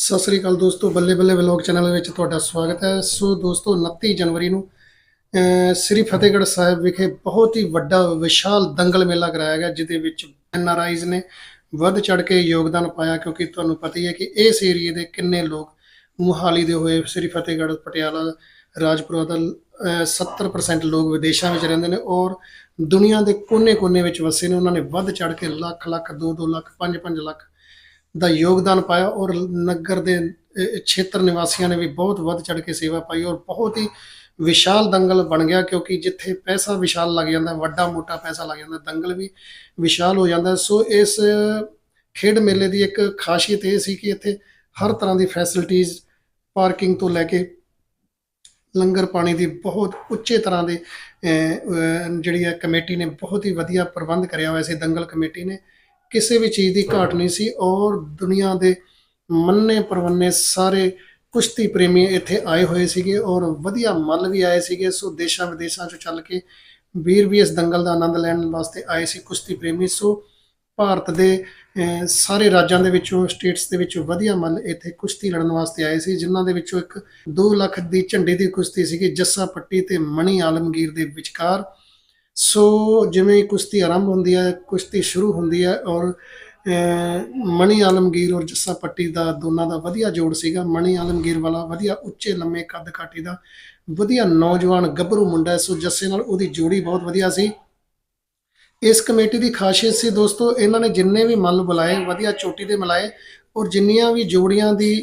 ਸਤਿ ਸ੍ਰੀ ਅਕਾਲ ਦੋਸਤੋ, ਬੱਲੇ ਬੱਲੇ ਵਲੌਗ ਚੈਨਲ ਵਿੱਚ ਤੁਹਾਡਾ ਸਵਾਗਤ ਹੈ। ਸੋ ਦੋਸਤੋ 29 ਜਨਵਰੀ ਨੂੰ ਸ੍ਰੀ ਫਤਿਹਗੜ੍ਹ ਸਾਹਿਬ ਵਿਖੇ ਬਹੁਤ ਹੀ ਵੱਡਾ ਵਿਸ਼ਾਲ ਦੰਗਲ ਮੇਲਾ ਕਰਾਇਆ ਗਿਆ, ਜਿਹਦੇ ਵਿੱਚ ਐਨਆਰਆਈਜ਼ ਨੇ ਵੱਧ ਚੜ ਕੇ ਯੋਗਦਾਨ ਪਾਇਆ, ਕਿਉਂਕਿ ਤੁਹਾਨੂੰ ਪਤਾ ਹੀ ਹੈ ਕਿ ਇਸ ਏਰੀਏ ਦੇ ਕਿੰਨੇ ਲੋਕ ਮੁਹਾਲੀ ਦੇ ਹੋਏ ਸ੍ਰੀ ਫਤਿਹਗੜ੍ਹ, ਪਟਿਆਲਾ, ਰਾਜਪੁਰਾ ਦਾ, ਅਹ 70% ਲੋਕ ਵਿਦੇਸ਼ਾਂ ਵਿੱਚ ਰਹਿੰਦੇ ਨੇ ਔਰ ਦੁਨੀਆ ਦੇ ਕੋਨੇ-ਕੋਨੇ ਵਿੱਚ ਵਸੇ ਨੇ। ਉਹਨਾਂ ਨੇ ਵੱਧ ਚੜ ਕੇ ਲੱਖ ਲੱਖ 2-2 ਲੱਖ 5-5 ਲੱਖ ਦਾ ਯੋਗਦਾਨ ਪਾਇਆ ਔਰ ਨਗਰ ਦੇ ਅਹ, ਖੇਤਰ ਨਿਵਾਸੀਆਂ ਨੇ ਵੀ ਬਹੁਤ ਵੱਧ ਚੜ ਕੇ ਸੇਵਾ ਪਾਈ ਔਰ ਬਹੁਤ ਹੀ ਵਿਸ਼ਾਲ ਦੰਗਲ ਬਣ ਗਿਆ ਕਿਉਂਕਿ ਜਿੱਥੇ ਪੈਸਾ ਵਿਸ਼ਾਲ ਲੱਗ ਜਾਂਦਾ ਵੱਡਾ ਮੋਟਾ ਪੈਸਾ ਲੱਗ ਜਾਂਦਾ ਦੰਗਲ ਵੀ ਵਿਸ਼ਾਲ ਹੋ ਜਾਂਦਾ। ਸੋ ਇਸ ਖੇਡ ਮੇਲੇ ਦੀ ਇੱਕ ਖਾਸੀਅਤ ਇਹ ਸੀ ਕਿ ਇੱਥੇ ਹਰ ਤਰ੍ਹਾਂ ਦੀ ਫੈਸਿਲਿਟੀਆਂ ਪਾਰਕਿੰਗ ਤੋਂ ਲੈ ਕੇ ਲੰਗਰ ਪਾਣੀ ਦੀ ਬਹੁਤ ਉੱਚੇ ਤਰ੍ਹਾਂ ਦੇ ਜਿਹੜੀ ਹੈ ਕਮੇਟੀ ਨੇ ਬਹੁਤ ਹੀ ਵਧੀਆ ਪ੍ਰਬੰਧ ਕਰਿਆ ਹੋਇਆ ਸੀ ਦੰਗਲ ਕਮੇਟੀ ਨੇ। ਕਿਸੇ ਵੀ ਚੀਜ਼ ਦੀ ਘਾਟ ਨਹੀਂ ਸੀ ਔਰ ਦੁਨੀਆ ਦੇ ਮੰਨੇ ਪਰਵੰਨੇ ਸਾਰੇ ਕੁਸ਼ਤੀ ਪ੍ਰੇਮੀ ਇੱਥੇ ਆਏ ਹੋਏ ਸੀਗੇ ਔਰ ਵਧੀਆ ਮੱਲ ਵੀ ਆਏ ਸੀਗੇ। ਸੋ ਦੇਸ਼ਾਂ ਵਿਦੇਸ਼ਾਂ ਚੋਂ ਚੱਲ ਕੇ ਵੀਰ ਵੀ ਇਸ ਦੰਗਲ ਦਾ ਆਨੰਦ ਲੈਣ ਵਾਸਤੇ ਆਏ ਸੀ ਕੁਸ਼ਤੀ ਪ੍ਰੇਮੀ। ਸੋ ਭਾਰਤ ਦੇ ਅਹ, ਸਾਰੇ ਰਾਜਾਂ ਦੇ ਵਿੱਚੋਂ ਸਟੇਟਸ ਦੇ ਵਿੱਚੋਂ ਵਧੀਆ ਮੱਲ ਇੱਥੇ ਕੁਸ਼ਤੀ ਲੜਨ ਵਾਸਤੇ ਆਏ ਸੀ ਜਿਨ੍ਹਾਂ ਦੇ ਵਿੱਚੋਂ ਇੱਕ 2 ਲੱਖ ਦੀ ਝੰਡੇ ਦੀ ਕੁਸ਼ਤੀ ਸੀਗੀ ਜੱਸਾ ਪੱਟੀ ਤੇ ਮਣੀ ਆਲਮਗੀਰ ਦੇ ਵਿਚਕਾਰ। ਸੋ ਜਿਵੇਂ ਕੁਸ਼ਤੀ ਆਰੰਭ ਹੁੰਦੀ ਹੈ ਕੁਸ਼ਤੀ ਸ਼ੁਰੂ ਹੁੰਦੀ ਹੈ ਔਰ ਅਹ, ਮਣੀ ਆਲਮਗੀਰ ਔਰ ਜੱਸਾ ਪੱਟੀ ਦਾ ਦੋਨਾਂ ਦਾ ਵਧੀਆ ਜੋੜ ਸੀਗਾ। ਮਣੀ ਆਲਮਗੀਰ ਵਾਲਾ ਵਧੀਆ ਉੱਚੇ ਲੰਮੇ ਕੱਦ ਕਾਠੀ ਦਾ ਵਧੀਆ ਨੌਜਵਾਨ ਗੱਭਰੂ ਮੁੰਡਾ ਸੋ ਜੱਸੇ ਨਾਲ ਉਹਦੀ ਜੋੜੀ ਬਹੁਤ ਵਧੀਆ ਸੀ। ਇਸ ਕਮੇਟੀ ਦੀ ਖਾਸੀਅਤ ਸੀ ਦੋਸਤੋ ਇਹਨਾਂ ਨੇ ਜਿੰਨੇ ਵੀ ਮੱਲ ਬੁਲਾਏ ਵਧੀਆ ਚੋਟੀ ਦੇ ਮਿਲਾਏ ਔਰ ਜਿੰਨੀਆਂ ਵੀ ਜੋੜੀਆਂ ਦੀ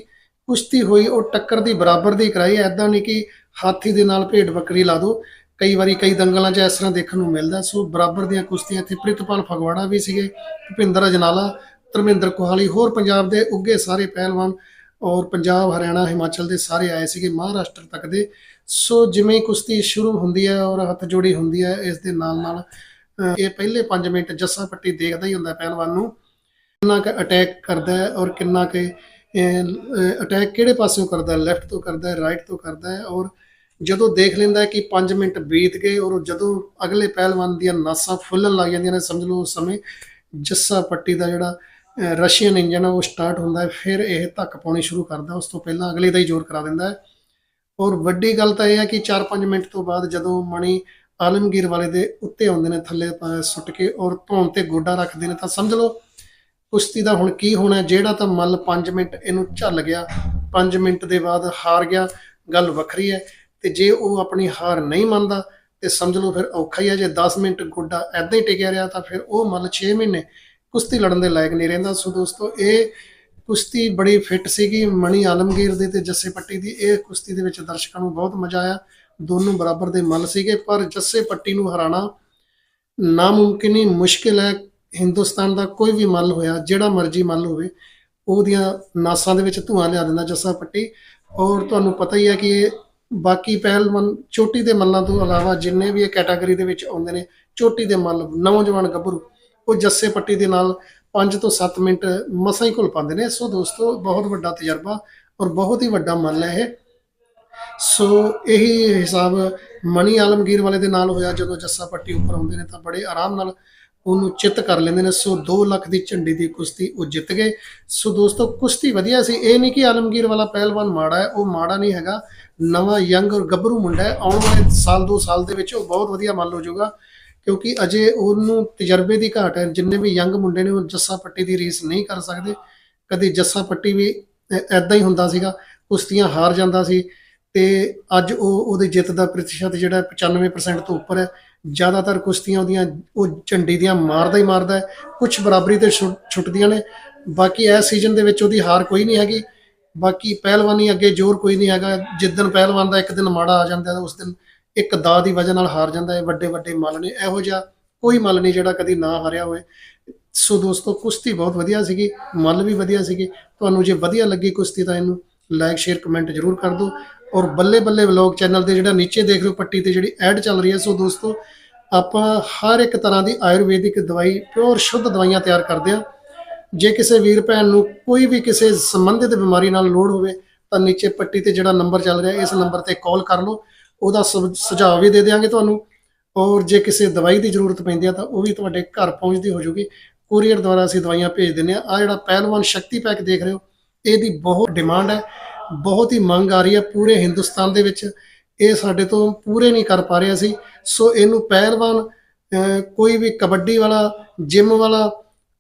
ਕੁਸ਼ਤੀ ਹੋਈ ਉਹ ਟੱਕਰ ਦੀ ਬਰਾਬਰ ਦੀ ਕਰਾਈ। ਐਦਾਂ ਨਹੀਂ ਕਿ ਹਾਥੀ ਦੇ ਨਾਲ ਭੇਡ ਬੱਕਰੀ ਲਾ ਦੋ। ਕਈ ਵਾਰੀ ਕਈ ਦੰਗਲਾਂ 'ਚ ਇਸ ਤਰ੍ਹਾਂ ਦੇਖਣ ਨੂੰ ਮਿਲਦਾ। ਸੋ ਬਰਾਬਰ ਦੀਆਂ ਕੁਸ਼ਤੀਆਂ ਇੱਥੇ ਪ੍ਰਿਤਪਾਲ ਫਗਵਾੜਾ ਵੀ ਸੀਗੇ, ਭੁਪਿੰਦਰ ਅਜਨਾਲਾ, ਧਰਮਿੰਦਰ ਕੋਹਾਲੀ, ਹੋਰ ਪੰਜਾਬ ਦੇ ਉੱਗੇ ਸਾਰੇ ਪਹਿਲਵਾਨ ਔਰ ਪੰਜਾਬ, ਹਰਿਆਣਾ, ਹਿਮਾਚਲ ਦੇ ਸਾਰੇ ਆਏ ਸੀਗੇ ਮਹਾਰਾਸ਼ਟਰ ਤੱਕ ਦੇ। ਸੋ ਜਿਵੇਂ ਕੁਸ਼ਤੀ ਸ਼ੁਰੂ ਹੁੰਦੀ ਹੈ ਔਰ ਹੱਥ ਜੋੜੀ ਹੁੰਦੀ ਹੈ, ਇਸ ਦੇ ਨਾਲ ਨਾਲ ਇਹ ਪਹਿਲੇ 5 ਮਿੰਟ ਜੱਸਾ ਪੱਟੀ ਦੇਖਦਾ ਹੀ ਹੁੰਦਾ ਪਹਿਲਵਾਨ ਨੂੰ। ਕਿੰਨਾ ਕੁ ਅਟੈਕ ਕਰਦਾ ਹੈ ਔਰ ਕਿੰਨਾ ਕੁ ਅਟੈਕ ਕਿਹੜੇ ਪਾਸਿਓਂ ਕਰਦਾ ਹੈ? ਲੈਫਟ ਤੋਂ ਕਰਦਾ ਹੈ ਰਾਈਟ ਤੋਂ ਕਰਦਾ ਹੈ ਔਰ ਜਦੋਂ ਦੇਖ ਲੈਂਦਾ ਹੈ ਕਿ 5 ਮਿੰਟ ਬੀਤ ਗਏ ਔਰ ਜਦੋਂ ਅਗਲੇ ਪਹਿਲਵਾਨ ਦੀਆਂ ਨਾਸਾਂ ਫੁੱਲਣ ਲੱਗ ਜਾਂਦੀਆਂ ਨੇ, ਸਮਝ ਲਓ ਉਸ ਸਮੇਂ ਜੱਸਾ ਪੱਟੀ ਦਾ ਜਿਹੜਾ ਰਸ਼ੀਅਨ ਇੰਜਨ ਆ, ਉਹ ਸਟਾਰਟ ਹੁੰਦਾ ਹੈ, ਫਿਰ ਇਹ ਧੱਕ ਪਾਉਣੀ ਸ਼ੁਰੂ ਕਰਦਾ, ਉਸ ਤੋਂ ਪਹਿਲਾਂ ਅਗਲੇ ਦਾ ਹੀ ਜ਼ੋਰ ਕਰਾ ਦਿੰਦਾ ਹੈ। ਔਰ ਵੱਡੀ ਗੱਲ ਤਾਂ ਇਹ ਹੈ ਕਿ 4-5 ਮਿੰਟ ਤੋਂ ਬਾਅਦ ਜਦੋਂ ਮਣੀ ਆਲਮਗੀਰ ਵਾਲੇ ਦੇ ਉੱਤੇ ਆਉਂਦੇ ਨੇ, ਥੱਲੇ ਸੁੱਟ ਕੇ ਔਰ ਧੌਣ ਤੇ ਗੋਡਾ ਰੱਖਦੇ ਨੇ, ਤਾਂ ਸਮਝ ਲਓ ਕੁਸ਼ਤੀ ਦਾ ਹੁਣ ਕੀ ਹੋਣਾ ਜਿਹੜਾ ਤਾਂ ਮੱਲ 5 ਮਿੰਟ ਇਹਨੂੰ ਝੱਲ ਗਿਆ 5 ਮਿੰਟ ਦੇ ਬਾਅਦ ਹਾਰ ਗਿਆ, ਗੱਲ ਵੱਖਰੀ ਹੈ। ਤੇ ਜੇ ਉਹ ਆਪਣੀ ਹਾਰ ਨਹੀਂ ਮੰਨਦਾ ਤੇ ਸਮਝ ਲਓ ਫਿਰ ਔਖਾ ਹੀ ਹੈ ਜੇ 10 ਮਿੰਟ ਗੋਡਾ ਐਦਾਂ ਹੀ ਟਿਕਿਆ ਰਿਹਾ ਤਾਂ ਫਿਰ ਉਹ ਮੱਲ 6 ਮਹੀਨੇ ਕੁਸ਼ਤੀ ਲੜਨ ਦੇ ਲਾਇਕ ਨਹੀਂ ਰਹਿੰਦਾ। ਸੋ ਦੋਸਤੋ, ਇਹ ਕੁਸ਼ਤੀ ਬੜੀ ਫਿੱਟ ਸੀਗੀ ਮਣੀ ਆਲਮਗੀਰ ਦੇ ਤੇ ਜੱਸੇ ਪੱਟੀ ਦੀ। ਇਹ ਕੁਸ਼ਤੀ ਦੇ ਵਿੱਚ ਦਰਸ਼ਕਾਂ ਨੂੰ ਬਹੁਤ ਮਜ਼ਾ ਆਇਆ। ਦੋਨੋਂ ਬਰਾਬਰ ਦੇ ਮੱਲ ਸੀਗੇ, ਪਰ ਜੱਸੇ ਪੱਟੀ ਨੂੰ ਹਰਾਣਾ ਨਾਮੁਮਕਿਨ ਹੀ ਮੁਸ਼ਕਿਲ ਹੈ। ਹਿੰਦੁਸਤਾਨ ਦਾ ਕੋਈ ਵੀ ਮੱਲ ਹੋਇਆ, ਜਿਹੜਾ ਮਰਜ਼ੀ ਮੱਲ ਹੋਵੇ, ਉਹਦੀਆਂ ਨਾਸਾਂ ਦੇ ਵਿੱਚ ਧੂਆਂ ਲਿਆ ਦਿੰਦਾ ਜੱਸਾ ਪੱਟੀ। ਔਰ ਤੁਹਾਨੂੰ ਪਤਾ ਹੀ ਹੈ ਕਿ ਬਾਕੀ ਪਹਿਲ ਮਨ ਚੋਟੀ ਦੇ ਮੱਲਾਂ ਤੋਂ ਇਲਾਵਾ ਜਿੰਨੇ ਵੀ ਇਹ ਕੈਟਾਗਰੀ ਦੇ ਵਿੱਚ ਆਉਂਦੇ ਨੇ, ਚੋਟੀ ਦੇ ਮੱਲ, ਨੌਜਵਾਨ ਗੱਭਰੂ, ਉਹ ਜੱਸੇ ਪੱਟੀ ਦੇ ਨਾਲ 5 ਤੋਂ 7 ਮਿੰਟ ਮਸਾਂ ਹੀ ਘੁਲ ਪਾਉਂਦੇ ਨੇ। ਸੋ ਦੋਸਤੋ, ਬਹੁਤ ਵੱਡਾ ਤਜਰਬਾ ਔਰ ਬਹੁਤ ਹੀ ਵੱਡਾ ਮੱਲ ਹੈ ਇਹ। ਸੋ ਇਹੀ ਹਿਸਾਬ ਮਣੀ ਆਲਮਗੀਰ ਵਾਲੇ ਦੇ ਨਾਲ ਹੋਇਆ। ਜਦੋਂ ਜੱਸਾ ਪੱਟੀ ਉੱਪਰ ਆਉਂਦੇ ਨੇ ਤਾਂ ਬੜੇ ਆਰਾਮ ਨਾਲ ਉਹਨੂੰ ਚਿੱਤ ਕਰ ਲੈਂਦੇ ਨੇ। ਸੋ 2 ਲੱਖ ਦੀ ਝੰਡੀ ਦੀ ਕੁਸ਼ਤੀ ਉਹ ਜਿੱਤ ਗਏ। ਸੋ ਦੋਸਤੋ, ਕੁਸ਼ਤੀ ਵਧੀਆ ਸੀ। ਇਹ ਨਹੀਂ ਕਿ ਆਲਮਗੀਰ ਵਾਲਾ ਪਹਿਲਵਾਨ ਮਾੜਾ ਹੈ, ਉਹ ਮਾੜਾ ਨਹੀਂ ਹੈਗਾ। ਨਵਾਂ ਯੰਗ ਔਰ ਗੱਭਰੂ ਮੁੰਡਾ ਹੈ। ਆਉਣ ਵਾਲੇ ਸਾਲ, ਦੋ ਸਾਲ ਦੇ ਵਿੱਚ ਉਹ ਬਹੁਤ ਵਧੀਆ ਮੱਲ ਹੋ ਜਾਊਗਾ। ਕਿਉਂਕਿ ਅਜੇ ਉਹਨੂੰ ਤਜਰਬੇ ਦੀ ਘਾਟ ਹੈ। ਜਿੰਨੇ ਵੀ ਯੰਗ ਮੁੰਡੇ ਨੇ, ਉਹ ਜੱਸਾ ਪੱਟੀ ਦੀ ਰੀਸ ਨਹੀਂ ਕਰ ਸਕਦੇ। ਕਦੇ ਜੱਸਾ ਪੱਟੀ ਵੀ ਐਦਾਂ ਹੀ ਹੁੰਦਾ ਸੀਗਾ। ਕੁਸ਼ਤੀਆਂ ਹਾਰ ਜਾਂਦਾ ਸੀ। ਤੇ ਅੱਜ ਉਹ ਉਹਦੀ ਜਿੱਤ ਦਾ ਪ੍ਰਤੀਸ਼ਤ ਜਿਹੜਾ 95% ਤੋਂ ਉੱਪਰ ਹੈ। ਜ਼ਿਆਦਾਤਰ ਕੁਸ਼ਤੀਆਂ ਉਹਦੀਆਂ, ਉਹ ਝੰਡੀ ਦੀਆਂ ਮਾਰਦਾ ਹੀ ਮਾਰਦਾ ਹੈ। ਕੁਝ ਬਰਾਬਰੀ ਤੇ ਛੁੱਟ- ਛੁੱਟਦੀਆਂ ਨੇ। ਬਾਕੀ ਇਸ ਸੀਜ਼ਨ ਦੇ ਵਿੱਚ ਉਹਦੀ ਹਾਰ ਕੋਈ ਨਹੀਂ ਹੈਗੀ। ਬਾਕੀ ਪਹਿਲਵਾਨੀ ਅੱਗੇ ਜ਼ੋਰ ਕੋਈ ਨਹੀਂ ਹੈਗਾ। ਜਿੱਦਨ ਪਹਿਲਵਾਨ ਦਾ ਇੱਕ ਦਿਨ ਮਾੜਾ ਆ ਜਾਂਦਾ ਉਸ ਦਿਨ ਇੱਕ ਦਾ ਦੀ ਵਜ੍ਹਾ ਨਾਲ ਹਾਰ ਜਾਂਦਾ ਹੈ। ਵੱਡੇ ਵੱਡੇ ਮੱਲ ਨੇ। ਇਹੋ ਜਿਹਾ ਕੋਈ ਮੱਲ ਨਹੀਂ ਜਿਹੜਾ ਕਦੀ ਨਾ ਹਾਰਿਆ ਹੋਵੇ। ਸੋ ਦੋਸਤੋ, ਕੁਸ਼ਤੀ ਬਹੁਤ ਵਧੀਆ ਸੀਗੀ। ਮੱਲ ਵੀ ਵਧੀਆ ਸੀਗੀ। ਤੁਹਾਨੂੰ ਜੇ ਵਧੀਆ ਲੱਗੀ ਕੁਸ਼ਤੀ ਤਾਂ ਇਹਨੂੰ ਲਾਈਕ ਸ਼ੇਅਰ ਕਮੈਂਟ ਜ਼ਰੂਰ ਕਰ ਦਿਓ। ਔਰ ਬੱਲੇ ਬੱਲੇ ਵਲੌਗ ਚੈਨਲ ਤੇ ਜਿਹੜਾ ਨੀਚੇ ਦੇਖ ਰਹੇ ਹੋ ਪੱਟੀ ਤੇ ਜਿਹੜੀ ਐਡ ਚੱਲ ਰਹੀ ਹੈ, ਸੋ ਦੋਸਤੋ, ਆਪਾਂ ਹਰ ਇੱਕ ਤਰ੍ਹਾਂ ਦੀ ਆਯੁਰਵੈਦਿਕ ਦਵਾਈ ਪਿਓਰ ਸ਼ੁੱਧ ਦਵਾਈਆਂ ਤਿਆਰ ਕਰਦੇ ਹਾਂ। ਜੇ ਕਿਸੇ ਵੀਰ ਭੈਣ ਨੂੰ ਕੋਈ ਵੀ ਕਿਸੇ ਸੰਬੰਧਿਤ ਬਿਮਾਰੀ ਨਾਲ ਲੋੜ ਹੋਵੇ, ਤਾਂ ਨੀਚੇ ਪੱਟੀ ਤੇ ਜਿਹੜਾ ਨੰਬਰ ਚੱਲ ਰਿਹਾ, ਇਸ ਨੰਬਰ ਤੇ ਕਾਲ ਕਰ ਲਓ। ਉਹਦਾ ਸੁਝਾਅ ਵੀ ਦੇ ਦੇਵਾਂਗੇ ਤੁਹਾਨੂੰ। ਔਰ ਜੇ ਕਿਸੇ ਦਵਾਈ ਦੀ ਜ਼ਰੂਰਤ ਪੈਂਦੀ ਆ ਤਾਂ ਉਹ ਵੀ ਤੁਹਾਡੇ ਘਰ ਪਹੁੰਚਦੀ ਹੋ ਜੂਗੀ ਕੋਰੀਅਰ ਦੁਆਰਾ ਅਸੀਂ ਦਵਾਈਆਂ ਭੇਜ ਦਿੰਦੇ ਆ ਆ ਜਿਹੜਾ ਪਹਿਲਵਾਨ ਸ਼ਕਤੀ ਪੈਕ ਦੇਖ ਰਹੇ ਹੋ, ਇਹਦੀ ਬਹੁਤ ਡਿਮਾਂਡ ਹੈ। ਬਹੁਤ ਹੀ ਮੰਗ ਆ ਰਹੀ ਹੈ ਪੂਰੇ ਹਿੰਦੁਸਤਾਨ ਦੇ ਵਿੱਚ। ਇਹ ਸਾਡੇ ਤੋਂ ਪੂਰੇ ਨਹੀਂ ਕਰ ਪਾ ਰਹੇ ਅਸੀਂ ਸੋ ਇਹਨੂੰ ਪਹਿਲਵਾਨ ਕੋਈ ਵੀ ਕਬੱਡੀ ਵਾਲਾ, ਜਿਮ ਵਾਲਾ,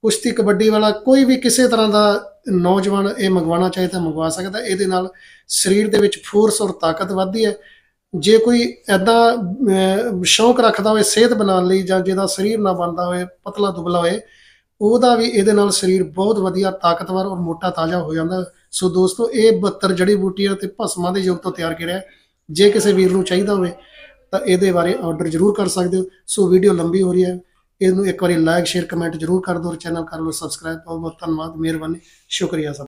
ਕੁਸ਼ਤੀ ਕਬੱਡੀ ਵਾਲਾ, ਕੋਈ ਵੀ ਕਿਸੇ ਤਰ੍ਹਾਂ ਦਾ ਨੌਜਵਾਨ ਇਹ ਮੰਗਵਾਉਣਾ ਚਾਹੇ ਤਾਂ ਮੰਗਵਾ ਸਕਦਾ। ਇਹਦੇ ਨਾਲ ਸਰੀਰ ਦੇ ਵਿੱਚ ਫੋਰਸ ਔਰ ਤਾਕਤ ਵੱਧਦੀ ਹੈ। ਜੇ ਕੋਈ ਐਦਾਂ ਸ਼ੌਂਕ ਰੱਖਦਾ ਹੋਵੇ, ਸਿਹਤ ਬਣਾਉਣ ਲਈ ਜਾਂ ਜਿਹਦਾ ਸਰੀਰ ਨਾ ਬਣਦਾ ਹੋਵੇ, ਪਤਲਾ ਦੁਬਲਾ ਹੋਏ ਉਹਦਾ ਵੀ ਇਹਦੇ ਨਾਲ ਸਰੀਰ ਬਹੁਤ ਵਧੀਆ, ਤਾਕਤਵਰ ਔਰ ਮੋਟਾ ਤਾਜ਼ਾ ਹੋ ਜਾਂਦਾ। ਸੋ ਦੋਸਤੋ, ਇਹ 72 ਜੜੀ ਬੂਟੀਆਂ ਤੇ ਭਸਮਾਂ ਦੇ ਯੁੱਗ ਤੋਂ ਤਿਆਰ ਕਰਿਆ ਹੈ। ਜੇ ਕਿਸੇ ਵੀਰ ਨੂੰ ਚਾਹੀਦਾ ਹੋਵੇ, ਤਾਂ ਇਹਦੇ ਬਾਰੇ ਆਰਡਰ ਜ਼ਰੂਰ ਕਰ ਸਕਦੇ ਹੋ। ਸੋ ਵੀਡੀਓ ਲੰਬੀ ਹੋ ਰਹੀ ਹੈ। ਇਹਨੂੰ ਇੱਕ ਵਾਰੀ ਲਾਈਕ ਸ਼ੇਅਰ ਕਮੈਂਟ ਜ਼ਰੂਰ ਕਰ ਦਿਓ ਔਰ ਚੈਨਲ ਕਰ ਲਓ। ਸਬਸਕ੍ਰਾਈਬ ਬਹੁਤ ਬਹੁਤ ਧੰਨਵਾਦ, ਮਿਹਰਬਾਨੀ। ਸ਼ੁਕਰੀਆ ਸਭ